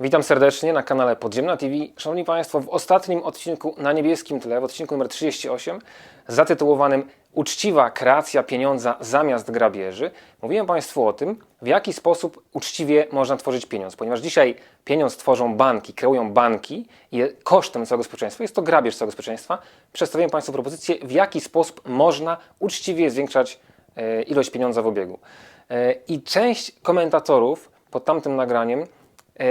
Witam serdecznie na kanale Podziemna TV. Szanowni Państwo, w ostatnim odcinku na niebieskim tle, w odcinku numer 38, zatytułowanym Uczciwa kreacja pieniądza zamiast grabieży, mówiłem Państwu o tym, w jaki sposób uczciwie można tworzyć pieniądz. Ponieważ dzisiaj pieniądz tworzą banki, kreują banki i kosztem całego społeczeństwa jest to grabież całego społeczeństwa. Przedstawiłem Państwu propozycję, w jaki sposób można uczciwie zwiększać e, ilość pieniądza w obiegu. E, I część komentatorów pod tamtym nagraniem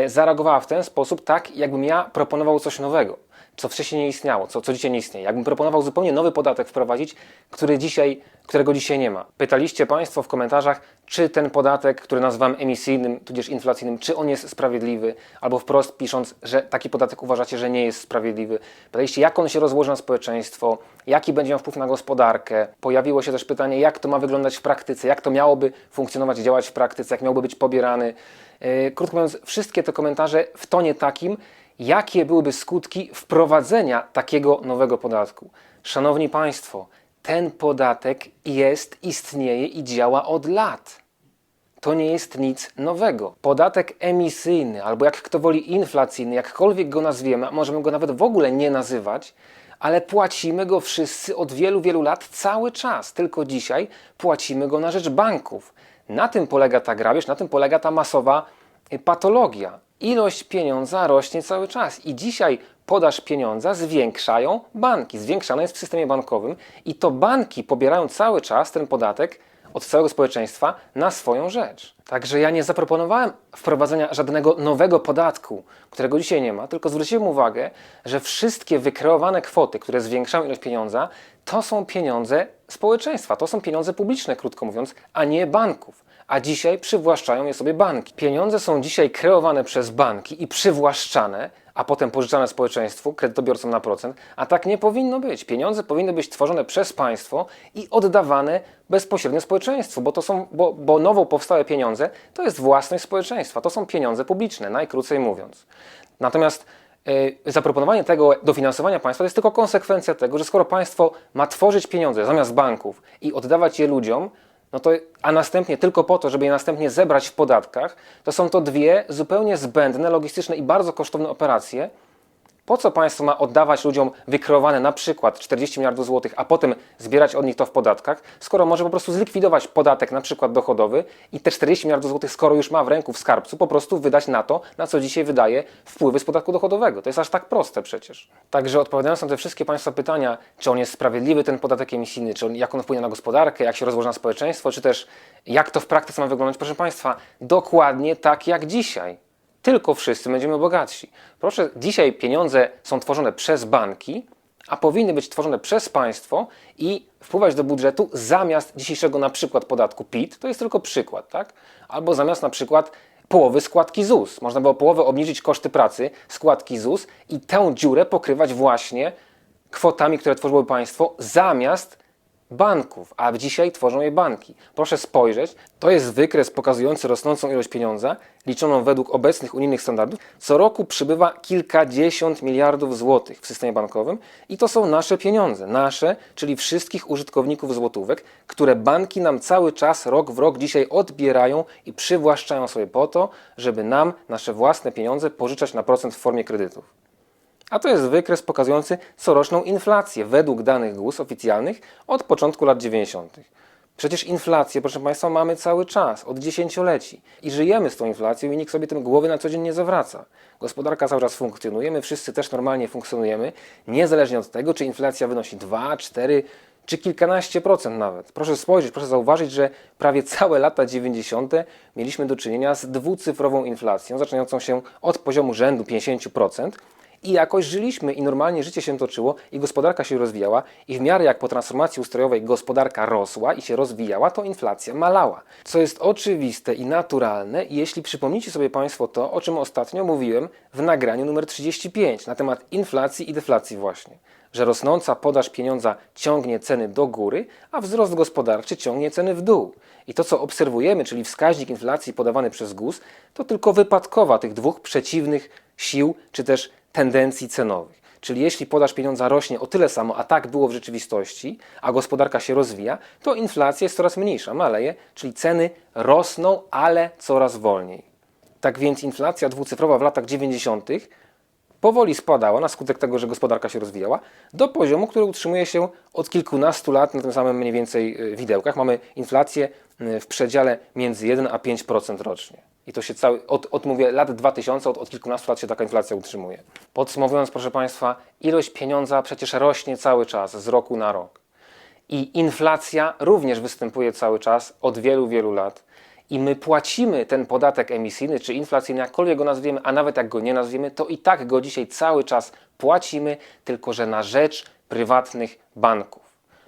zareagowała w ten sposób, tak jakbym ja proponował coś nowego, co wcześniej nie istniało, co, co dzisiaj nie istnieje. Jakbym proponował zupełnie nowy podatek wprowadzić, który dzisiaj, którego dzisiaj nie ma. Pytaliście Państwo w komentarzach, czy ten podatek, który nazywam emisyjnym, tudzież inflacyjnym, czy on jest sprawiedliwy, albo wprost pisząc, że taki podatek uważacie, że nie jest sprawiedliwy. Pytaliście, jak on się rozłoży na społeczeństwo, jaki będzie miał wpływ na gospodarkę. Pojawiło się też pytanie, jak to ma wyglądać w praktyce, jak to miałoby funkcjonować, działać w praktyce, jak miałby być pobierany. Yy, Krótko mówiąc, wszystkie te komentarze w tonie takim, jakie byłyby skutki wprowadzenia takiego nowego podatku. Szanowni Państwo, ten podatek jest, istnieje i działa od lat. To nie jest nic nowego. Podatek emisyjny, albo jak kto woli inflacyjny, jakkolwiek go nazwiemy, możemy go nawet w ogóle nie nazywać, ale płacimy go wszyscy od wielu, wielu lat cały czas. Tylko dzisiaj płacimy go na rzecz banków. Na tym polega ta grabież, na tym polega ta masowa y, patologia. Ilość pieniądza rośnie cały czas i dzisiaj podaż pieniądza zwiększają banki. Zwiększana jest w systemie bankowym i to banki pobierają cały czas ten podatek od całego społeczeństwa na swoją rzecz. Także ja nie zaproponowałem wprowadzenia żadnego nowego podatku, którego dzisiaj nie ma, tylko zwróciłem uwagę, że wszystkie wykreowane kwoty, które zwiększają ilość pieniądza, to są pieniądze społeczeństwa, to są pieniądze publiczne, krótko mówiąc, a nie banków. A dzisiaj przywłaszczają je sobie banki. Pieniądze są dzisiaj kreowane przez banki i przywłaszczane, a potem pożyczane społeczeństwu, kredytobiorcom na procent, a tak nie powinno być. Pieniądze powinny być tworzone przez państwo i oddawane bezpośrednio społeczeństwu, bo to są, bo, bo nowo powstałe pieniądze to jest własność społeczeństwa, to są pieniądze publiczne, najkrócej mówiąc. Natomiast yy, zaproponowanie tego dofinansowania państwa to jest tylko konsekwencja tego, że skoro państwo ma tworzyć pieniądze zamiast banków i oddawać je ludziom, no to, a następnie tylko po to, żeby je następnie zebrać w podatkach, to są to dwie zupełnie zbędne, logistyczne i bardzo kosztowne operacje. Po co państwo ma oddawać ludziom wykreowane na przykład 40 miliardów złotych, a potem zbierać od nich to w podatkach, skoro może po prostu zlikwidować podatek na przykład dochodowy i te 40 miliardów złotych, skoro już ma w ręku w skarbcu, po prostu wydać na to, na co dzisiaj wydaje wpływy z podatku dochodowego. To jest aż tak proste przecież. Także odpowiadając na te wszystkie Państwa pytania, czy on jest sprawiedliwy, ten podatek emisyjny, czy on, jak on wpłynie na gospodarkę, jak się rozłoży na społeczeństwo, czy też jak to w praktyce ma wyglądać, proszę Państwa, dokładnie tak jak dzisiaj tylko wszyscy będziemy bogatsi. Proszę, dzisiaj pieniądze są tworzone przez banki, a powinny być tworzone przez państwo i wpływać do budżetu zamiast dzisiejszego na przykład podatku PIT, to jest tylko przykład, tak? Albo zamiast na przykład połowy składki ZUS. Można było połowę obniżyć koszty pracy, składki ZUS i tę dziurę pokrywać właśnie kwotami, które tworzyłoby państwo, zamiast banków, a dzisiaj tworzą je banki. Proszę spojrzeć, to jest wykres pokazujący rosnącą ilość pieniądza, liczoną według obecnych unijnych standardów. Co roku przybywa kilkadziesiąt miliardów złotych w systemie bankowym i to są nasze pieniądze, nasze, czyli wszystkich użytkowników złotówek, które banki nam cały czas, rok w rok dzisiaj odbierają i przywłaszczają sobie po to, żeby nam nasze własne pieniądze pożyczać na procent w formie kredytów. A to jest wykres pokazujący coroczną inflację według danych GUS oficjalnych od początku lat 90. Przecież inflację, proszę Państwa, mamy cały czas, od dziesięcioleci. I żyjemy z tą inflacją i nikt sobie tym głowy na co dzień nie zawraca. Gospodarka cały czas funkcjonuje, my wszyscy też normalnie funkcjonujemy, niezależnie od tego, czy inflacja wynosi 2, 4 czy kilkanaście procent nawet. Proszę spojrzeć, proszę zauważyć, że prawie całe lata 90. mieliśmy do czynienia z dwucyfrową inflacją, zaczynającą się od poziomu rzędu 50%, i jakoś żyliśmy i normalnie życie się toczyło i gospodarka się rozwijała i w miarę jak po transformacji ustrojowej gospodarka rosła i się rozwijała, to inflacja malała. Co jest oczywiste i naturalne, jeśli przypomnicie sobie Państwo to, o czym ostatnio mówiłem w nagraniu numer 35 na temat inflacji i deflacji właśnie. Że rosnąca podaż pieniądza ciągnie ceny do góry, a wzrost gospodarczy ciągnie ceny w dół. I to, co obserwujemy, czyli wskaźnik inflacji podawany przez GUS, to tylko wypadkowa tych dwóch przeciwnych sił, czy też tendencji cenowych. Czyli jeśli podaż pieniądza rośnie o tyle samo, a tak było w rzeczywistości, a gospodarka się rozwija, to inflacja jest coraz mniejsza, maleje, czyli ceny rosną, ale coraz wolniej. Tak więc inflacja dwucyfrowa w latach 90. powoli spadała na skutek tego, że gospodarka się rozwijała, do poziomu, który utrzymuje się od kilkunastu lat na tym samym mniej więcej y, widełkach. Mamy inflację w przedziale między 1 a 5% rocznie. I to się cały, od, od mówię, lat 2000, od, od kilkunastu lat się taka inflacja utrzymuje. Podsumowując, proszę Państwa, ilość pieniądza przecież rośnie cały czas, z roku na rok. I inflacja również występuje cały czas od wielu, wielu lat. I my płacimy ten podatek emisyjny czy inflacyjny, jakkolwiek go nazwiemy, a nawet jak go nie nazwiemy, to i tak go dzisiaj cały czas płacimy, tylko że na rzecz prywatnych banków.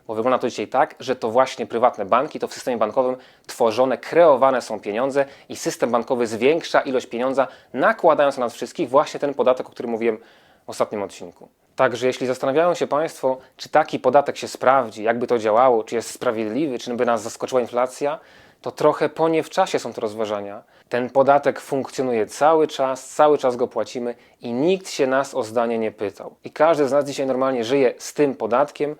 Bo wygląda to dzisiaj tak, że to właśnie prywatne banki, to w systemie bankowym tworzone, kreowane są pieniądze i system bankowy zwiększa ilość pieniądza, nakładając na nas wszystkich właśnie ten podatek, o którym mówiłem w ostatnim odcinku. Także jeśli zastanawiają się Państwo, czy taki podatek się sprawdzi, jakby to działało, czy jest sprawiedliwy, czy by nas zaskoczyła inflacja, to trochę po nie w czasie są to rozważania. Ten podatek funkcjonuje cały czas, cały czas go płacimy i nikt się nas o zdanie nie pytał. I każdy z nas dzisiaj normalnie żyje z tym podatkiem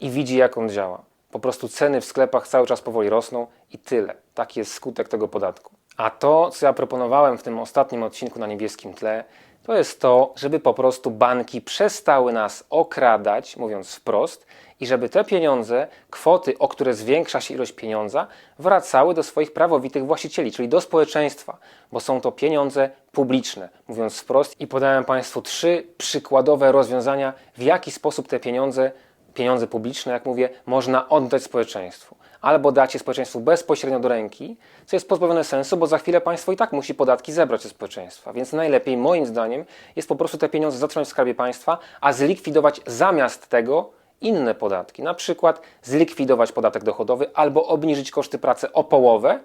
i widzi, jak on działa. Po prostu ceny w sklepach cały czas powoli rosną i tyle. Taki jest skutek tego podatku. A to, co ja proponowałem w tym ostatnim odcinku na niebieskim tle, to jest to, żeby po prostu banki przestały nas okradać, mówiąc wprost, i żeby te pieniądze, kwoty, o które zwiększa się ilość pieniądza, wracały do swoich prawowitych właścicieli, czyli do społeczeństwa, bo są to pieniądze publiczne, mówiąc wprost. I podałem Państwu trzy przykładowe rozwiązania, w jaki sposób te pieniądze, pieniądze publiczne, jak mówię, można oddać społeczeństwu. Albo dać je społeczeństwu bezpośrednio do ręki, co jest pozbawione sensu, bo za chwilę państwo i tak musi podatki zebrać ze społeczeństwa. Więc najlepiej, moim zdaniem, jest po prostu te pieniądze zatrzymać w skarbie państwa, a zlikwidować zamiast tego inne podatki. Na przykład zlikwidować podatek dochodowy albo obniżyć koszty pracy o połowę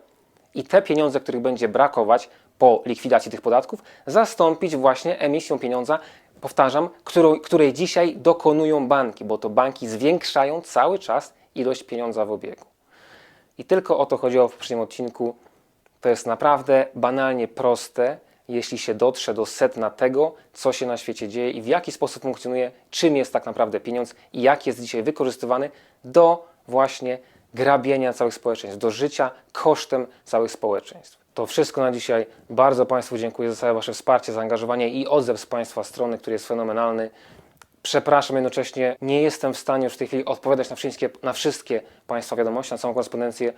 i te pieniądze, których będzie brakować po likwidacji tych podatków, zastąpić właśnie emisją pieniądza, powtarzam, którą, której dzisiaj dokonują banki, bo to banki zwiększają cały czas ilość pieniądza w obiegu. I tylko o to chodziło w poprzednim odcinku. To jest naprawdę banalnie proste, jeśli się dotrze do sedna tego, co się na świecie dzieje i w jaki sposób funkcjonuje, czym jest tak naprawdę pieniądz i jak jest dzisiaj wykorzystywany do właśnie grabienia całych społeczeństw, do życia kosztem całych społeczeństw. To wszystko na dzisiaj. Bardzo Państwu dziękuję za całe Wasze wsparcie, zaangażowanie i odzew z Państwa strony, który jest fenomenalny. Przepraszam jednocześnie, nie jestem w stanie już w tej chwili odpowiadać na wszystkie, na wszystkie Państwa wiadomości, na całą korespondencję,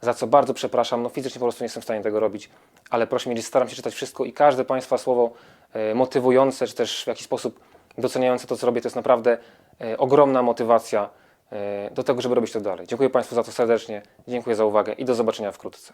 za co bardzo przepraszam. No fizycznie po prostu nie jestem w stanie tego robić, ale proszę mnie, staram się czytać wszystko i każde Państwa słowo e, motywujące, czy też w jakiś sposób doceniające to, co robię, to jest naprawdę e, ogromna motywacja do tego, żeby robić to dalej. Dziękuję Państwu za to serdecznie, dziękuję za uwagę i do zobaczenia wkrótce.